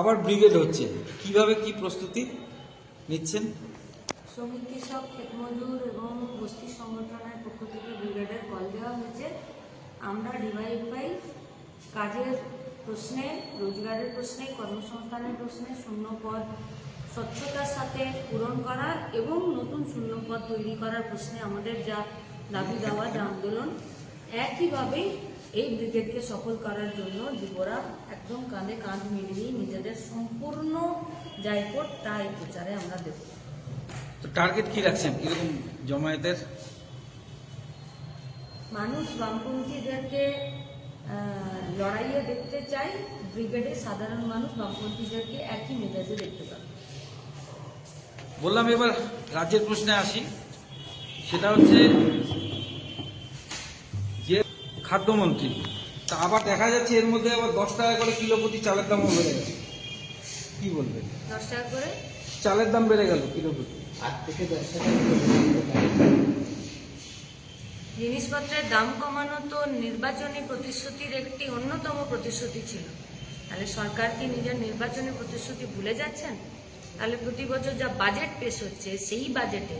আবার ব্রিগেড হচ্ছে। কীভাবে কি প্রস্তুতি নিচ্ছেন? শ্রমিক কৃষক ক্ষেতমজুর এবং গোষ্ঠী সংগঠনের পক্ষ থেকে ব্রিগেডের কল দেওয়া হয়েছে। আমরা ডিভাইড বাই কাজের প্রশ্নে, রোজগারের প্রশ্নে, কর্মসংস্থানের প্রশ্নে শূন্য পদ স্বচ্ছতার সাথে পূরণ করা এবং নতুন শূন্য পদ তৈরি করার প্রশ্নে আমাদের যা দাবি দেওয়া যা আন্দোলন, একইভাবে এই ব্রিগেডকে সফল করার জন্য যুবরা একদম কাঁধে কাঁধ মিলিয়ে নিজেদের সম্পূর্ণ জায়গোট তা এই প্রচারে আমরা দেবো। তো টার্গেট কি রাখছেন? এরকম জমায়েতের? মানুষ বামপন্থীদেরকে লড়াইয়ে দেখতে চাই ব্রিগেডে সাধারণ মানুষ বামপন্থীদেরকে একই মেজাজে দেখতে পাবে। বললাম এবার রাজ্যের প্রশ্নে আসি। সেটা হচ্ছে খাদ্যমন্ত্রী। তা আবার দেখা যাচ্ছে এর মধ্যে আবার দশ টাকা করে কিলো প্রতি চালের দামও বেড়ে গেল। কি বলবেন দশ টাকা করে? চালের দাম বেড়ে গেল কিলো প্রতি। আট থেকে দশ টাকা জিনিসপত্রের দাম কমানো তো নির্বাচনী প্রতিশ্রুতির একটি অন্যতম প্রতিশ্রুতি ছিল। তাহলে সরকার কি নিজের নির্বাচনী প্রতিশ্রুতি ভুলে যাচ্ছেন? তাহলে প্রতি বছর যা বাজেট পেশ হচ্ছে সেই বাজেটে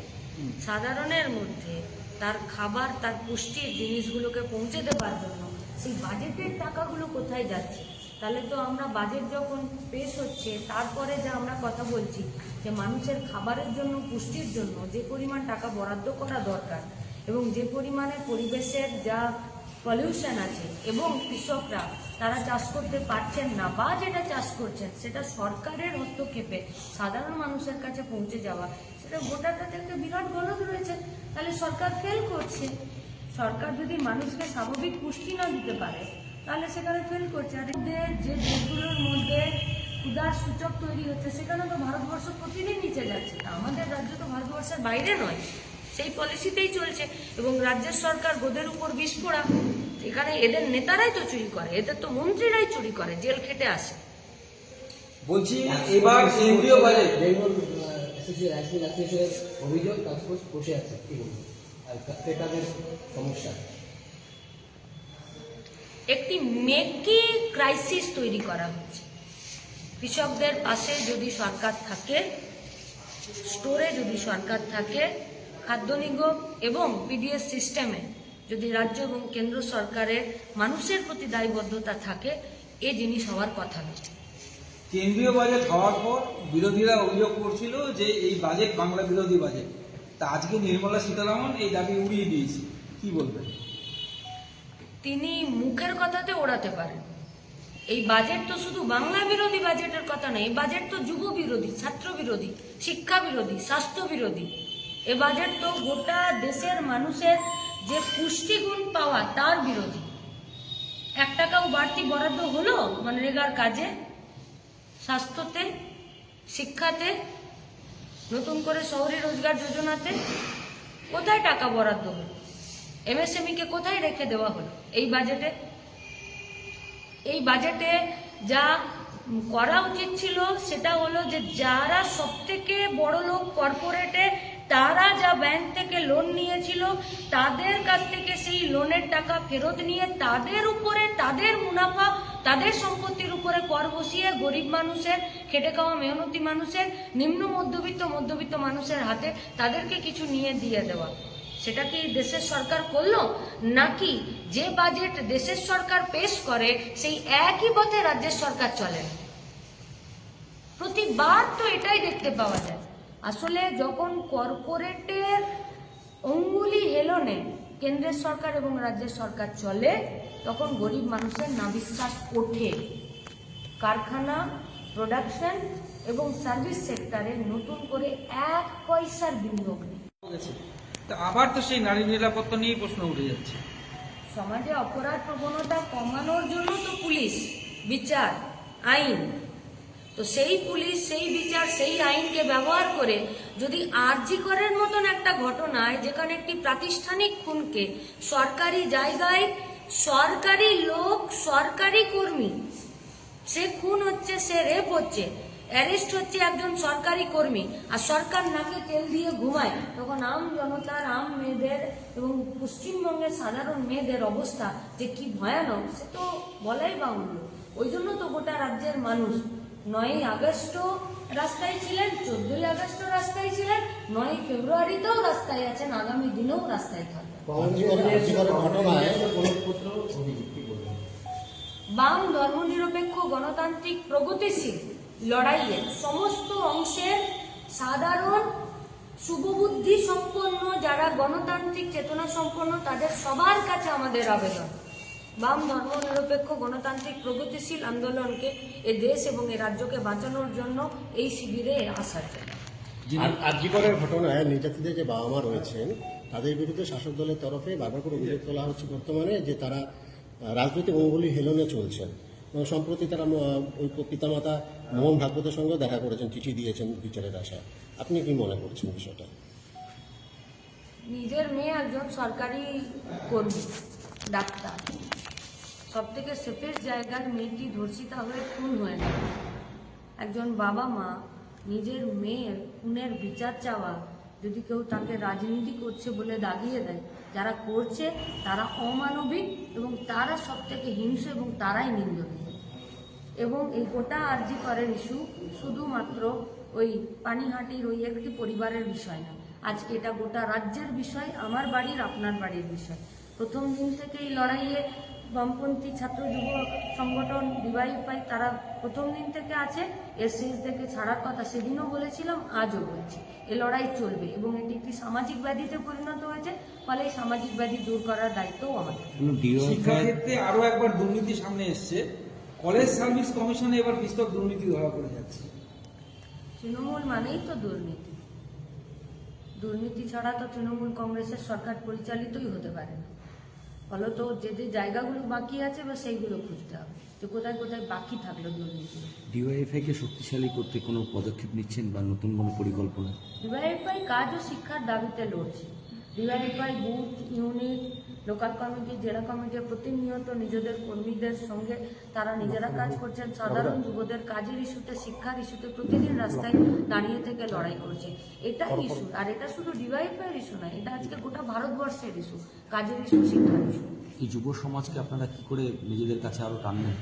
সাধারণের মধ্যে তার খাবার, তার পুষ্টির জিনিসগুলোকে পৌঁছে দেওয়ার জন্য সেই বাজেটের টাকাগুলো কোথায় যাচ্ছে? তাহলে তো আমরা বাজেট যখন পেশ হচ্ছে, তারপরে যা আমরা কথা বলছি, যে মানুষের খাবারের জন্য, পুষ্টির জন্য যে পরিমাণ টাকা বরাদ্দ করা দরকার এবং যে পরিমাণে পরিবেশের যা পলিউশন আছে এবং কৃষকরা, তারা চাষ করতে পারছেন না বা যেটা চাষ করছেন, সেটা সরকারের হস্তক্ষেপে সাধারণ মানুষের কাছে পৌঁছে যাওয়া, সেটা ভোটারদের একটা বিরাট গলদ রয়েছে। তাহলে সরকার ফেল করছে। সরকার যদি মানুষকে স্বাভাবিক পুষ্টি না দিতে পারে, তাহলে সেখানে ফেল করছে। আর যে দেশগুলোর মধ্যে ক্ষুদার সূচক তৈরি হচ্ছে, সেখানে তো ভারতবর্ষ প্রতিদিন নিচে যাচ্ছে। আমাদের রাজ্য তো ভারতবর্ষের বাইরে নয়। সেই পলিসিতেই চলছে। এবং রাজ্যের সরকার গোদের উপর পোড়া এখানে এদের নেতারাই তো চুরি করে এদের তো মন্ত্রীরাই চুরি করে জেল খেটে আসে। বলছি এবার কেন্দ্রীয় বাজেট। অভিযোগ টাস্কফোর্স বসে আছে কি বলব আর ক্রেতাদের সমস্যা একটি মেকি ক্রাইসিস তৈরি করা হচ্ছে। কৃষকদের পাশে যদি সরকার থাকে স্টোরে যদি সরকার থাকে খাদ্য নিগম এবং পিডিএস সিস্টেমে যদি রাজ্য এবং কেন্দ্র সরকারের মানুষের প্রতি দায়বদ্ধতা থাকে এ জিনিস হওয়ার কথা নয়। কেন্দ্রীয় বাজেট হওয়ার পর বিরোধীরা অভিযোগ করছিল যে এই বাজেট বাংলা বিরোধী বাজেট তা আজকে নির্মলা সীতারামন এই দাবি উড়িয়ে দিয়েছে। কি বলবেন? তিনি মুখের কথাতে ওড়াতে পারেন। এই বাজেট তো শুধু বাংলা বিরোধী বাজেটের কথা নয় এই বাজেট তো যুব বিরোধী ছাত্র বিরোধী শিক্ষা বিরোধী স্বাস্থ্য বিরোধী এ বাজেট তো গোটা দেশের মানুষের যে পুষ্টিগুণ পাওয়া তার বিরোধী। এক টাকাও বাড়তি বরাদ্দ হলো মনরেগার কাজে, স্বাস্থ্যতে, শিক্ষাতে, নতুন করে শহরে রোজগার যোজনাতে। কোথায় টাকা বরাদ্দ হলো? এমএসএমই কে কোথায় রেখে দেওয়া হলো এই বাজেটে? এই বাজেটে যা করা উচিত ছিল সেটা হলো যে যারা সবথেকে বড় লোক কর্পোরেটে তারা যা ব্যাংক থেকে লোন নিয়েছিল, তাদের কাছ থেকে সেই লোনের টাকা ফেরত নিয়ে তাদের উপরে তাদের মুনাফা, তাদের সম্পত্তির উপরে কর বসিয়ে গরিব মানুষের, খেটে খাওয়া মেহনতি মানুষের, নিম্ন মধ্যবিত্ত মধ্যবিত্ত মানুষের হাতে তাদেরকে কিছু নিয়ে দিয়ে দেওয়া। সেটা কি দেশের সরকার করল? নাকি যে বাজেট দেশের সরকার পেশ করে, সেই একই পথে রাজ্যের সরকার চলে? প্রতিবার তো এটাই দেখতে পাওয়া যায়। আসলে যখন কর্পোরেটের অঙ্গুলি হেলনে কেন্দ্রের সরকার এবং রাজ্যের সরকার চলে তখন গরিব মানুষের নাবিশ্বাস ওঠে। কারখানা প্রোডাকশন এবং সার্ভিস সেক্টরে নতুন করে এক পয়সার বিনিয়োগ নেই। আবার তো সেই নারী নিরাপত্তা নিয়েই প্রশ্ন উঠে যাচ্ছে। সমাজে অপরাধ প্রবণতা কমানোর জন্য তো পুলিশ বিচার আইন। তো সেই পুলিশ সেই বিচার সেই আইনকে ব্যবহার করে যদি আরজি করের মতন একটা ঘটনায় যেখানে একটি প্রাতিষ্ঠানিক খুনকে সরকারি জায়গায় সরকারি লোক, সরকারি কর্মী, সে খুন হচ্ছে, সে রেপ হচ্ছে, অ্যারেস্ট হচ্ছে একজন সরকারি কর্মী আর সরকার নাকে তেল দিয়ে ঘুমায়, তখন আম জনতার, আম মেয়েদের এবং পশ্চিমবঙ্গের সাধারণ মেয়েদের অবস্থা যে কি ভয়ানক, সে তো বলাই বাহুল্য। ওই জন্য তো গোটা রাজ্যের মানুষ নয়ই আগস্টও রাস্তায় ছিলেন চোদ্দই আগস্টও রাস্তায় ছিলেন নয় ফেব্রুয়ারিতেও রাস্তায় আছেন আগামী দিনেও রাস্তায় থাকবেন। বাম ধর্মনিরপেক্ষ গণতান্ত্রিক প্রগতিশীল লড়াইয়ে সমস্ত অংশের সাধারণ শুভবুদ্ধি সম্পন্ন যারা গণতান্ত্রিক চেতনা সম্পন্ন তাদের সবার কাছে আমাদের আবেদন। বাম ধর্মনিরপেক্ষ গণতান্ত্রিক প্রগতিশীল আন্দোলনকে এ দেশ এবং এ রাজ্যকে বাঁচানোর জন্য এই শিবিরে আসার আর্যিকরের ঘটনায় নির্যাতিতদের যে বাবা মা রয়েছেন তাদের বিরুদ্ধে শাসক দলের তরফে বারবার করে অভিযোগ তোলা হচ্ছে বর্তমানে যে তারা রাজনৈতিক অঙ্গুলি হেলনে চলছেন। এবং সম্প্রতি তারা ওই পিতামাতা মোহন ভাগবতের সঙ্গে দেখা করেছেন চিঠি দিয়েছেন বিচারের আশায়। আপনি কি মনে করছেন বিষয়টা? নিজের মেয়ে একজন সরকারি কর্মী ডাক্তার। সব থেকে সেফেস্ট জায়গার মেয়েটি ধর্ষিতা হয়ে খুন হয়ে গেল। একজন বাবা মা, নিজের মেয়ের খুনের বিচার চাওয়া, যদি কেউ তাকে রাজনীতি করছে বলে দাগিয়ে দেয়, যারা করছে তারা অমানবিক এবং তারা সব থেকে হিংস্র এবং তারাই নিন্দনীয়। এবং এই গোটা আর্জি করের ইস্যু শুধুমাত্র ওই পানিহাটির ওই একটি পরিবারের বিষয় না। আজকে এটা গোটা রাজ্যের বিষয়, আমার বাড়ির আপনার বাড়ির বিষয়। প্রথম দিন থেকে এই লড়াইয়ে বামপন্থী ছাত্র যুব সংগঠন ডিওয়াইফাই তারা প্রথম দিন থেকে আছে। এসএস থেকে ছাড়ার কথা সেদিনও বলেছিলাম আজও বলছি। এ লড়াই চলবে এবং এটি একটি সামাজিক ব্যাধিতে পরিণত হয়েছে ফলে এই সামাজিক ব্যাধি দূর করার দায়িত্বও আমাদের। শিক্ষাক্ষেত্রে আরও একবার দুর্নীতি সামনে এসছে। কলেজ সার্ভিস কমিশনে এবার বিস্তর দুর্নীতি ধরা পড়ে যাচ্ছে। তৃণমূল মানেই তো দুর্নীতি। দুর্নীতি ছাড়া তো তৃণমূল কংগ্রেসের সরকার পরিচালিতই হতে পারে না। ফলত যে যে জায়গাগুলো বাকি আছে বা সেইগুলো খুঁজতে হবে। যে কোথায় কোথায় বাকি থাকল দুর্নীতি। ডিওয়াইফাই কে শক্তিশালী করতে কোনো পদক্ষেপ নিচ্ছেন বা নতুন কোনো পরিকল্পনা? ডিওয়াইফাই কাজ ও শিক্ষার দাবিতে লড়ছে। DYFI booth unit local committee জেলা কমিটি প্রতিনিয়ত নিজেদের কর্মীদের সঙ্গে তারা নিজেরা কাজ করছেন। সাধারণ যুবদের কাজের ইস্যুতে শিক্ষার ইস্যুতে প্রতিদিন রাস্তায় দাঁড়িয়ে থেকে লড়াই করছে। এটা ইস্যু আর এটা শুধু ডিওয়াইফাইয়ের ইস্যু নয় এটা আজকে গোটা ভারতবর্ষের ইস্যু কাজের ইস্যু শিক্ষার ইস্যু। এই যুব সমাজকে আপনারা কি করে নিজেদের কাছে আরও টানবেন?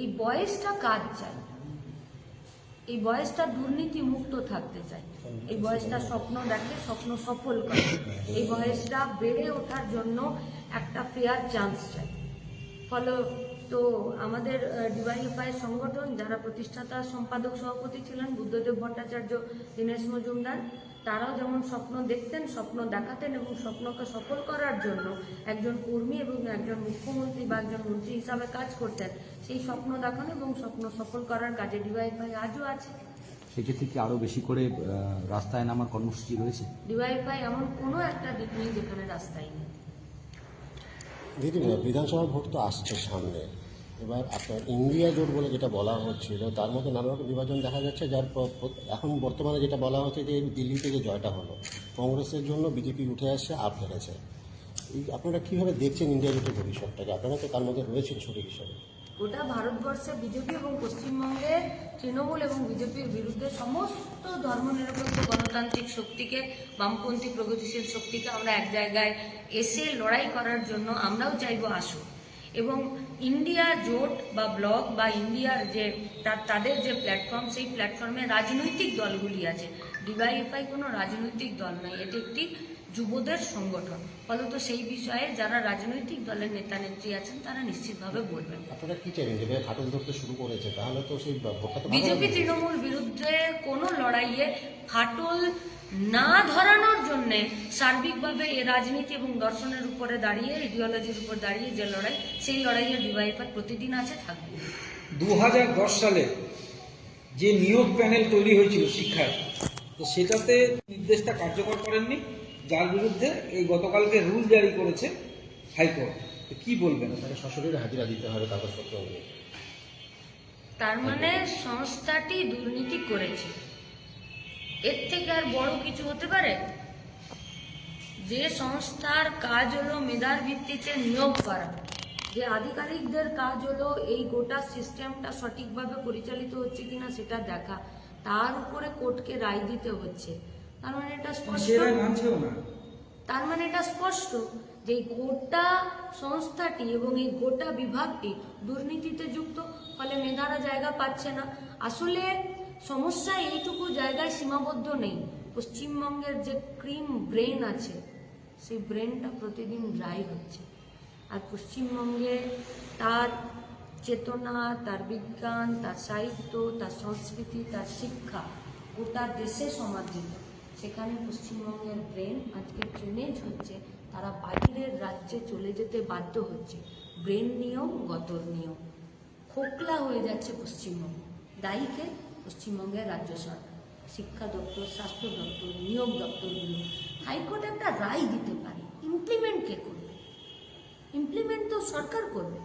এই বয়সটা কাজ চাই? এই বয়সটা দুর্নীতি মুক্ত থাকতে চাই। এই বয়সটা স্বপ্ন দেখে স্বপ্ন সফল করে। এই বয়সটা বেড়ে ওঠার জন্য একটা ফেয়ার চান্স চাই। ফলে তো আমাদের ডিওয়াইএফআই সংগঠন, যারা প্রতিষ্ঠাতা সম্পাদক সভাপতি ছিলেন, বুদ্ধদেব ভট্টাচার্য, দীনেশ মজুমদার তারাও যেমন স্বপ্ন দেখতেন স্বপ্ন দেখাতেন এবং স্বপ্নকে সফল করার জন্য একজন কর্মী এবং একজন মুখ্যমন্ত্রী বা একজন মন্ত্রী হিসাবে কাজ করতেন সেই স্বপ্ন দেখানো এবং স্বপ্ন সফল করার কাজে ডিওয়াইএফআই আজও আছে। সেক্ষেত্রে কি আরও বেশি করে রাস্তায় নামার কর্মসূচি রয়েছে? ডিওয়াইএফআই এমন কোনো একটা দিক নেই যেখানে রাস্তায় নেই। দিদি বিধানসভা ভোট তো আসছে সামনে। এবার আপনার ইন্ডিয়া জোট বলে যেটা বলা হচ্ছিল, তার মধ্যে নানা রকম বিভাজন দেখা যাচ্ছে যার এখন বর্তমানে যেটা বলা হচ্ছে যে দিল্লিতে যে জয়টা হলো, কংগ্রেসের জন্য বিজেপি উঠে আসছে আপ হেরেছে। এই আপনারা কীভাবে দেখছেন ইন্ডিয়া জোটের ভবিষ্যৎটাকে? আপনারা তো তার মধ্যে রয়েছেন শরীর হিসাবে। গোটা ভারতবর্ষে বিজেপি এবং পশ্চিমবঙ্গে তৃণমূল এবং বিজেপির বিরুদ্ধে সমস্ত ধর্মনিরপেক্ষ গণতান্ত্রিক শক্তিকে, বামপন্থী প্রগতিশীল শক্তিকে আমরা এক জায়গায় এসে লড়াই করার জন্য আমরাও চাইব আসুক। এবং ইন্ডিয়া জোট বা ব্লক বা ইন্ডিয়ার যে তাদের যে প্ল্যাটফর্ম সেই প্ল্যাটফর্মে রাজনৈতিক দলগুলি আছে। ডিওয়াইএফআই কোনো রাজনৈতিক দল নয় এটি একটি যুবদের সংগঠন। ফলত সেই বিষয়ে যারা রাজনৈতিক দলের নেতা নেত্রী আছেন তারা নিশ্চিতভাবে বলবেন। আপনারা কী চাইবেন যে হাটল ধরতে শুরু করেছে? তাহলে তো সেই বিজেপি তৃণমূল বিরুদ্ধে কোনো লড়াইয়ে ফাটল না ধরানোর জন্য সার্বিকভাবে এ রাজনীতি এবং দর্শনের উপরে দাঁড়িয়ে ইডিওলজির উপর দাঁড়িয়ে যে লড়াই সেই লড়াইয়ে ডিওয়াইফাই প্রতিদিন আছে থাকবে। দু সালে যে নিয়োগ প্যানেল তৈরি হয়েছিল শিক্ষার তো সেটাতে নির্দেশটা কার্যকর করেননি। যার বিরুদ্ধে এই গতকালকে রুল জারি করেছে হাইকোর্ট। তো কি বলবেন? তাকে সশরীরে হাজিরা দিতে হবে কাগজপত্র তার মানে সংস্থাটি দুর্নীতি করেছে। এর থেকে আর বড় কিছু হতে পারে? যে সংস্থার কাজ হলো মেধার ভিত্তিতে নিয়োগ করা। যে আধিকারিকদের কাজ হলো এই গোটা সিস্টেমটা সঠিকভাবে পরিচালিত হচ্ছে কিনা সেটা দেখা। তার উপরে কোর্টকে রায় দিতে হচ্ছে। তার মানে এটা স্পষ্ট? তার মানে এটা স্পষ্ট যে গোটা সংস্থাটি এবং এই গোটা বিভাগটি দুর্নীতিতে যুক্ত ফলে মেধারা জায়গা পাচ্ছে না। আসলে সমস্যা এইটুকু জায়গায় সীমাবদ্ধ নেই। পশ্চিমবঙ্গের যে ক্রিম ব্রেন আছে, সেই ব্রেনটা প্রতিদিন ড্রাই হচ্ছে। আর পশ্চিমবঙ্গে তার চেতনা, তার বিজ্ঞান, তার সাহিত্য, তার সংস্কৃতি, তার শিক্ষা গোটা দেশে সমাদৃত, সেখানে পশ্চিমবঙ্গের ব্রেন আজকে ট্রেনেজ হচ্ছে, তারা বাইরের রাজ্যে চলে যেতে বাধ্য হচ্ছে। ব্রেন নিয়ম, গতর নিয়ম। খোকলা হয়ে যাচ্ছে পশ্চিমবঙ্গ। দায়ীকে পশ্চিমবঙ্গের রাজ্য সরকার, শিক্ষা দপ্তর, স্বাস্থ্য দপ্তর, নিয়োগ দপ্তরগুলো, হাইকোর্ট একটা রায় দিতে পারে। ইমপ্লিমেন্ট কে করবে? ইমপ্লিমেন্ট তো সরকার করবে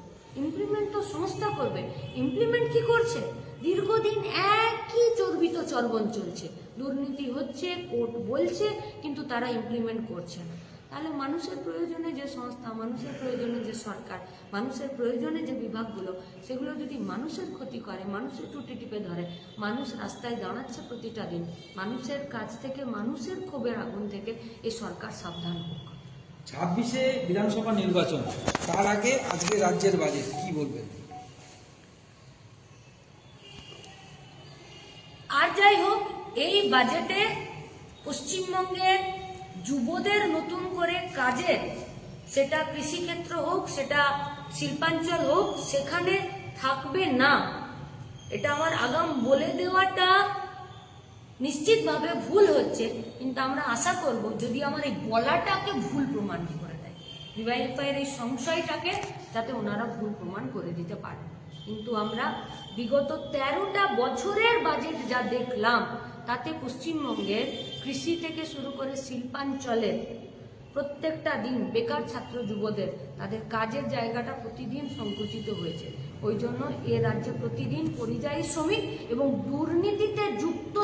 ইমপ্লিমেন্ট তো সংস্থা করবে। ইমপ্লিমেন্ট কি করছে? দীর্ঘদিন একই চর্বিত চর্বণ চলছে। দুর্নীতি হচ্ছে, কোর্ট বলছে, কিন্তু তারা ইমপ্লিমেন্ট করছে না। তাহলে মানুষের প্রয়োজনে যে সংস্থা মানুষের প্রয়োজনে যে সরকার মানুষের প্রয়োজনে যে বিভাগগুলো সেগুলো যদি মানুষের ক্ষতি করে মানুষের টুটি টিপে ধরে মানুষ রাস্তায় দাঁড়াচ্ছে প্রতিটা দিন মানুষের কাছ থেকে মানুষের ক্ষোভের আগুন থেকে এই সরকার সাবধান হোক। ছাব্বিশে বিধানসভা নির্বাচন তার আগে আজকে রাজ্যের বাজেট কি বলবেন? আর যাই হোক এই বাজেটে পশ্চিমবঙ্গের যুবদের নতুন করে কাজের, সেটা কৃষিক্ষেত্র হোক, সেটা শিল্পাঞ্চল হোক, সেখানে থাকবে না। এটা আমার আগাম বলে দেওয়াটা নিশ্চিতভাবে ভুল হচ্ছে, কিন্তু আমরা আশা করব যদি আমার এই বলাটাকে ভুল প্রমাণ করে দেয় বিবাহিত পায়ের এই সংশয়টাকে যাতে ওনারা ভুল প্রমাণ করে দিতে পারেন। কিন্তু আমরা বিগত তেরোটা বছরের বাজেট যা দেখলাম তাতে পশ্চিমবঙ্গের কৃষি থেকে শুরু করে শিল্পাঞ্চলের প্রত্যেকটা দিন বেকার ছাত্র যুবদের তাদের কাজের জায়গাটা প্রতিদিন সংকুচিত হয়েছে। ওই জন্য এ রাজ্যে প্রতিদিন পরিযায়ী শ্রমিক এবং দুর্নীতিতে যুক্ত